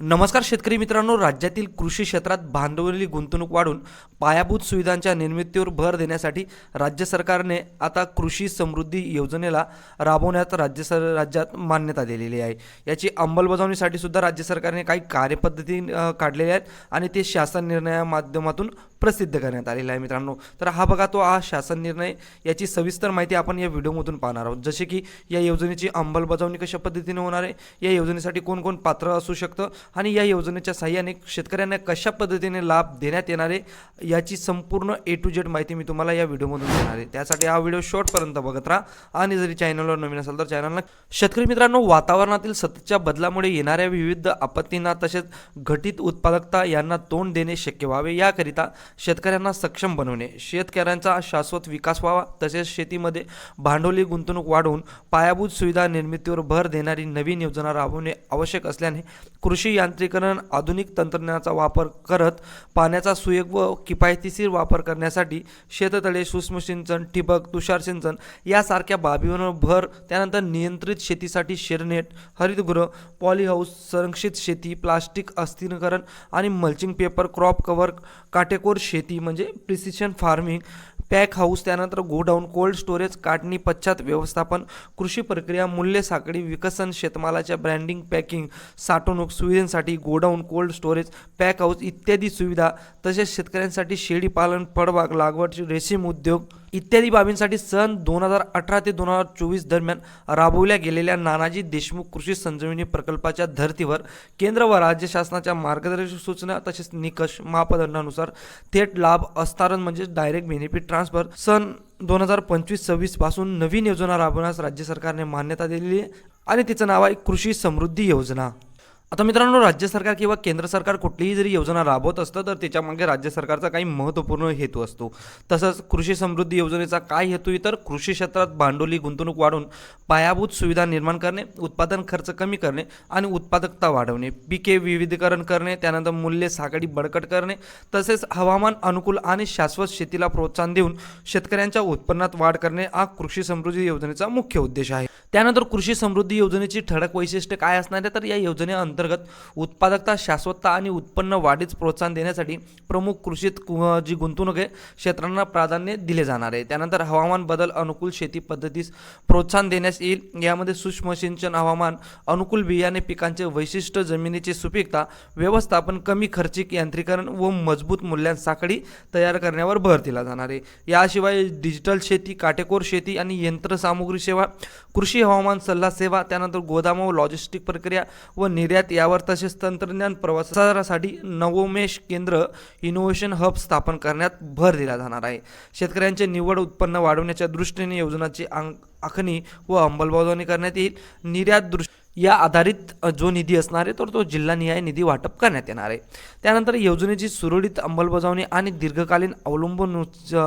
नमस्कार शेतकरी मित्रांनो राज्यातील कृषी क्षेत्रात भांडवली गुंतवणूक वाढून पायाभूत सुविधांच्या निर्मितीवर भर देण्यासाठी राज्य सरकारने आता कृषी समृद्धी योजनेला राबवण्यात राज्य सर राज्यात मान्यता दिलेली आहे. याची अंमलबजावणीसाठी सुद्धा राज्य सरकारने काही कार्यपद्धती काढलेल्या आहेत आणि ते शासन निर्णया माध्यमातून प्रसिद्ध करण्यात आलेला आहे मित्रांनो. तर हा बघा तो हा शासन निर्णय याची सविस्तर माहिती आपण या व्हिडिओमधून पाहणार आहोत. जसे की या योजनेची अंमलबजावणी कशा पद्धतीने होणार आहे या योजनेसाठी कोण कोण पात्र असू शकतं आणि या योजनेच्या साह्याने शेतकऱ्यांना कशा पद्धतीने लाभ देण्यात येणार आहे याची संपूर्ण ए टू जेड माहिती मी तुम्हाला या व्हिडिओमधून देणार आहे. त्यासाठी हा व्हिडिओ शॉर्टपर्यंत बघत राहा. आणि जरी चॅनलवर नवीन असेल तर चॅनलला शेतकरी मित्रांनो वातावरणातील सततच्या बदलामुळे येणाऱ्या विविध आपत्तींना तसेच घटित उत्पादकता यांना तोंड देणे शक्य व्हावे. याकरिता शेतकऱ्यांना सक्षम बनवणे शेतकऱ्यांचा शाश्वत विकास व्हावा तसेच शेतीमध्ये भांडवली गुंतवणूक वाढवून पायाभूत सुविधा निर्मितीवर भर देणारी नवीन योजना राबवणे आवश्यक असल्याने कृषी यांत्रिकरण आधुनिक तंत्रज्ञानाचा वापर करत पाण्याचा सुयोग व किफायतीशीर वापर करण्यासाठी शेततळे सूक्ष्म सिंचन ठिबक तुषार सिंचन यासारख्या बाबींवर भर त्यानंतर नियंत्रित शेतीसाठी शेरनेट हरितगृह पॉलीहाऊस संरक्षित शेती प्लास्टिक अस्थिरीकरण आणि मल्चिंग पेपर क्रॉप कव्हर काटेकोर शेती म्हणजे प्रिसिशन फार्मिंग पॅक हाऊस त्यानंतर गोडाऊन कोल्ड स्टोरेज काढणी पश्चात व्यवस्थापन कृषी प्रक्रिया मूल्य साखळी विकसन शेतमालाच्या ब्रँडिंग पॅकिंग साठवणूक सुविधांसाठी godown cold storage pack house इत्यादी सुविधा तसेच शेतकऱ्यांसाठी शेळीपालन फळबाग लागवड रेशीम उद्योग इत्यादी बाबींसाठी सन दोन हजार अठरा ते दोन हजार चोवीस दरम्यान राबवल्या गेलेल्या नानाजी देशमुख कृषी संजीवनी प्रकल्पाच्या धर्तीवर केंद्र व राज्य शासनाच्या मार्गदर्शक सूचना तसेच निकष मापदंडानुसार थेट लाभ अस्तारण म्हणजे डायरेक्ट बेनिफिट ट्रान्सफर सन दोन हजार पंचवीस सव्वीसपासून नवीन योजना राबवण्यास राज्य सरकारने मान्यता दिलेली आहे आणि तिचं नाव आहे कृषी समृद्धी योजना. आता मित्रांनो राज्य सरकार किंवा केंद्र सरकार कुठलीही जरी योजना राबवत असतं तर त्याच्यामागे राज्य सरकारचा काही महत्त्वपूर्ण हेतू असतो. तसंच कृषी समृद्धी योजनेचा काय हेतू तर कृषी क्षेत्रात भांडवली गुंतवणूक वाढून पायाभूत सुविधा निर्माण करणे उत्पादन खर्च कमी करणे आणि उत्पादकता वाढवणे पिके विविधीकरण करणे त्यानंतर मूल्य साखळी बळकट करणे तसेच हवामान अनुकूल आणि शाश्वत शेतीला प्रोत्साहन देऊन शेतकऱ्यांच्या उत्पन्नात वाढ करणे हा कृषी समृद्धी योजनेचा मुख्य उद्देश आहे. त्यानंतर कृषी समृद्धी योजनेची ठळक वैशिष्ट्य काय असणार आहे? तर या योजनेअंतर्गत उत्पादकता शाश्वतता आणि उत्पन्न वाढीस प्रोत्साहन देण्यासाठी प्रमुख कृषीत जी गुंतवणूक आहे क्षेत्रांना प्राधान्य दिले जाणार आहे. त्यानंतर हवामान बदल अनुकूल शेती पद्धतीस प्रोत्साहन देण्यास येईल. यामध्ये सूक्ष्म सिंचन हवामान अनुकूल बियाणे पिकांचे वैशिष्ट्य जमिनीची सुपीकता व्यवस्थापन कमी खर्चिक यांत्रिकरण व मजबूत मूल्यांसाखळी तयार करण्यावर भर दिला जाणार आहे. याशिवाय डिजिटल शेती काटेकोर शेती आणि यंत्रसामुग्री सेवा कृषी हवामान सल्ला सेवा त्यानंतर गोदाम व लॉजिस्टिक प्रक्रिया व निर्यात यावर तसेच तंत्रज्ञान प्रवासासाठी नवोमेश केंद्र इनोव्हेशन हब स्थापन करण्यात भर दिला जाणार आहे. शेतकऱ्यांचे निवड उत्पन्न वाढवण्याच्या दृष्टीने योजनाची आखणी व अंमलबजावणी करण्यात येईल. निर्यात दृष्टी या आधारित जो निधी असणार आहे तर तो जिल्हानिहाय निधी वाटप करण्यात येणार आहे. त्यानंतर योजनेची सुरळीत अंमलबजावणी आणि दीर्घकालीन अवलंबून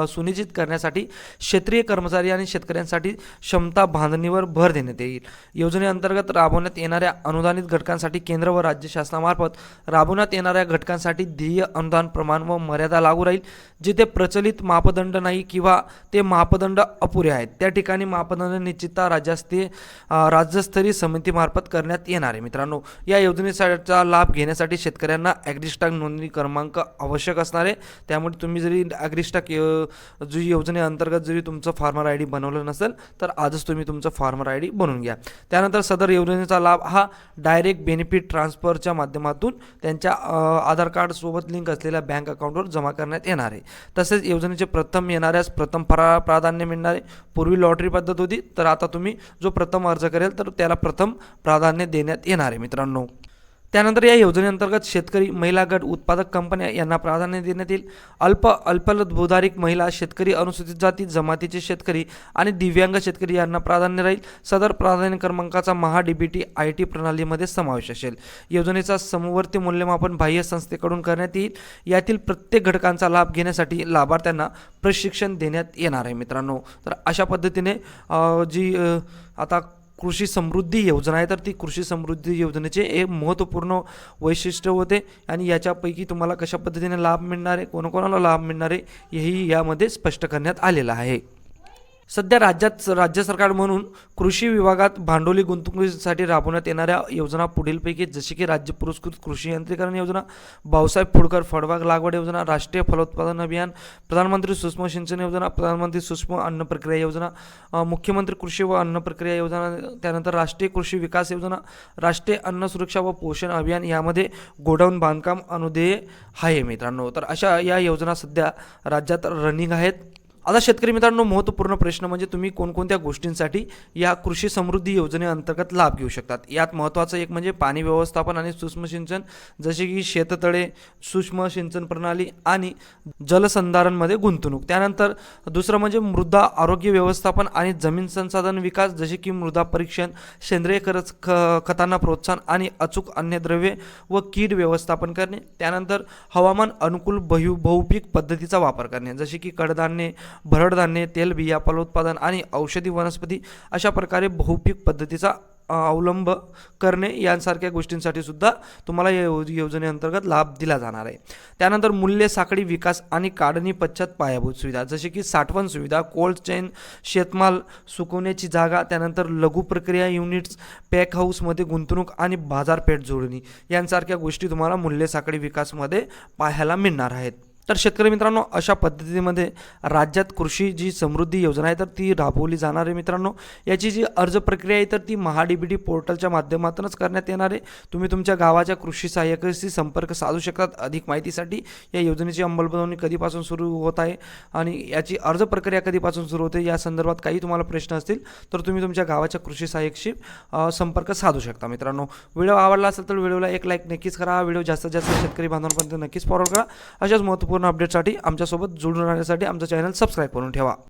सुनिश्चित करण्यासाठी क्षेत्रीय कर्मचारी आणि शेतकऱ्यांसाठी क्षमता बांधणीवर भर देण्यात येईल. योजनेअंतर्गत राबवण्यात येणाऱ्या अनुदानित घटकांसाठी केंद्र व राज्य शासनामार्फत राबवण्यात येणाऱ्या घटकांसाठी ध्येय अनुदान प्रमाण व मर्यादा लागू राहील जिथे प्रचलित मापदंड नाही किंवा ते मापदंड अपुरे आहेत. त्या ठिकाणी मापदंड निश्चितता राज्यस्तरीय राज्यस्तरीय समितीमार्फत करण्यात येणार आहे. मित्रांनो या योजनेचा लाभ घेण्यासाठी शेतकऱ्यांना ॲग्रिस्टाक नोंदणी क्रमांक आवश्यक असणार आहे. त्यामुळे तुम्ही जरी ॲग्रिस्टाक जो जी योजनेअंतर्गत जरी तुमचं फार्मर आय डी बनवलं नसेल तर आजच तुम्ही तुमचं फार्मर आय डी बनवून घ्या. त्यानंतर सदर योजनेचा लाभ हा डायरेक्ट बेनिफिट ट्रान्सफरच्या माध्यमातून त्यांच्या आधार कार्डसोबत लिंक असलेल्या बँक अकाउंटवर जमा करण्यात येणार आहे. तसेच योजनेचे प्रथम येणाऱ्यास प्रथम प्रा प्राधान्य मिळणार आहे. पूर्वी लॉटरी पद्धत होती तर आता तुम्ही जो प्रथम अर्ज करेल तर त्याला प्रथम प्राधान्य देण्यात येणार आहे मित्रांनो. त्यानंतर या योजनेअंतर्गत शेतकरी महिला गट उत्पादक कंपन्या यांना प्राधान्य देण्यात येईल. अल्प अल्पभूधारिक महिला शेतकरी अनुसूचित जाती जमातीचे शेतकरी आणि दिव्यांग शेतकरी यांना प्राधान्य राहील. सदर प्राधान्य क्रमांकाचा महा डीबीटी आय टी प्रणालीमध्ये समावेश असेल. योजनेचा समवर्ती मूल्यमापन बाह्य संस्थेकडून करण्यात येईल. यातील प्रत्येक घटकांचा लाभ घेण्यासाठी लाभार्थ्यांना प्रशिक्षण देण्यात येणार आहे मित्रांनो. तर अशा पद्धतीने जी आता कृषी समृद्धी योजना आहे तर ती कृषी समृद्धी योजनेचे एक महत्त्वपूर्ण वैशिष्ट्य होते आणि याच्यापैकी तुम्हाला कशा पद्धतीने लाभ मिळणार आहे कोणाकोणाला लाभ मिळणार आहे हेही यामध्ये स्पष्ट करण्यात आलेलं आहे. सध्या राज्यात राज्य सरकार म्हणून कृषी विभागात भांडवली गुंतवणुकीसाठी राबवण्यात येणाऱ्या योजना पुढीलपैकी जसे की राज्य पुरस्कृत कृषी यंत्रीकरण योजना भाऊसाहेब फुडकर फळबाग लागवड योजना राष्ट्रीय फलोत्पादन अभियान प्रधानमंत्री सूक्ष्म सिंचन योजना प्रधानमंत्री सूक्ष्म अन्न प्रक्रिया योजना मुख्यमंत्री कृषी व अन्न प्रक्रिया योजना त्यानंतर राष्ट्रीय कृषी विकास योजना राष्ट्रीय अन्न सुरक्षा व पोषण अभियान यामध्ये गोडाऊन बांधकाम अनुदेय आहे मित्रांनो. तर अशा या योजना सध्या राज्यात रनिंग आहेत. आता शेतकरी मित्रांनो महत्त्वपूर्ण प्रश्न म्हणजे तुम्ही कोणकोणत्या गोष्टींसाठी या कृषी समृद्धी योजनेअंतर्गत लाभ घेऊ शकतात? यात महत्त्वाचं एक म्हणजे पाणी व्यवस्थापन आणि सूक्ष्म सिंचन जसे की शेततळे सूक्ष्म सिंचन प्रणाली आणि जलसंधारणमध्ये गुंतवणूक. त्यानंतर दुसरं म्हणजे मृदा आरोग्य व्यवस्थापन आणि जमीन संसाधन विकास जसे की मृदा परीक्षण सेंद्रिय खरच ख खतांना प्रोत्साहन आणि अचूक अन्नद्रव्ये व कीड व्यवस्थापन करणे. त्यानंतर हवामान अनुकूल बहु बहुपीक पद्धतीचा वापर करणे जसे की कडधान्ये भरडधान्ये तेलबिया फलोत्पादन आणि औषधी वनस्पती अशा प्रकारे बहुपीक पद्धतीचा अवलंब करणे यांसारख्या गोष्टींसाठी सुद्धा तुम्हाला या यो- योजनेअंतर्गत लाभ दिला जाणार आहे. त्यानंतर मूल्य साखळी विकास आणि काढणी पश्चात पायाभूत सुविधा जसे की साठवण सुविधा कोल्ड चेन शेतमाल सुकवण्याची जागा त्यानंतर लघु प्रक्रिया युनिट्स पॅक हाऊसमध्ये गुंतवणूक आणि बाजारपेठ जोडणी यांसारख्या गोष्टी तुम्हाला मूल्य साखळी विकासमध्ये पाहायला मिळणार आहेत. तर शेतकरी मित्रांनो अशा पद्धतीमध्ये राज्यात कृषी जी समृद्धी योजना आहे तर ती राबवली जाणार आहे मित्रांनो. याची जी अर्ज प्रक्रिया आहे तर ती महाडीबीटी पोर्टलच्या माध्यमातूनच करण्यात येणार आहे. तुम्ही तुमच्या गावाच्या कृषी सहाय्यकाशी संपर्क साधू शकतात. अधिक माहितीसाठी या योजनेची अंमलबजावणी कधीपासून सुरू होत आहे आणि याची अर्ज प्रक्रिया कधीपासून सुरू होते या संदर्भात काही तुम्हाला प्रश्न असतील तर तुम्ही तुमच्या गावाच्या कृषी सहाय्यकशी संपर्क साधू शकता मित्रांनो. व्हिडिओ आवडला असेल तर व्हिडिओला एक लाईक नक्कीच करा. हा व्हिडिओ जास्तीत जास्त शेतकरी बांधवांपर्यंत नक्कीच फॉरवर्ड करा. अशाच महत्त्वपूर्ण अपडेटसाठी आमच्यासोबत जुळून राहण्यासाठी आमचं चॅनल सबस्क्राईब करून ठेवा.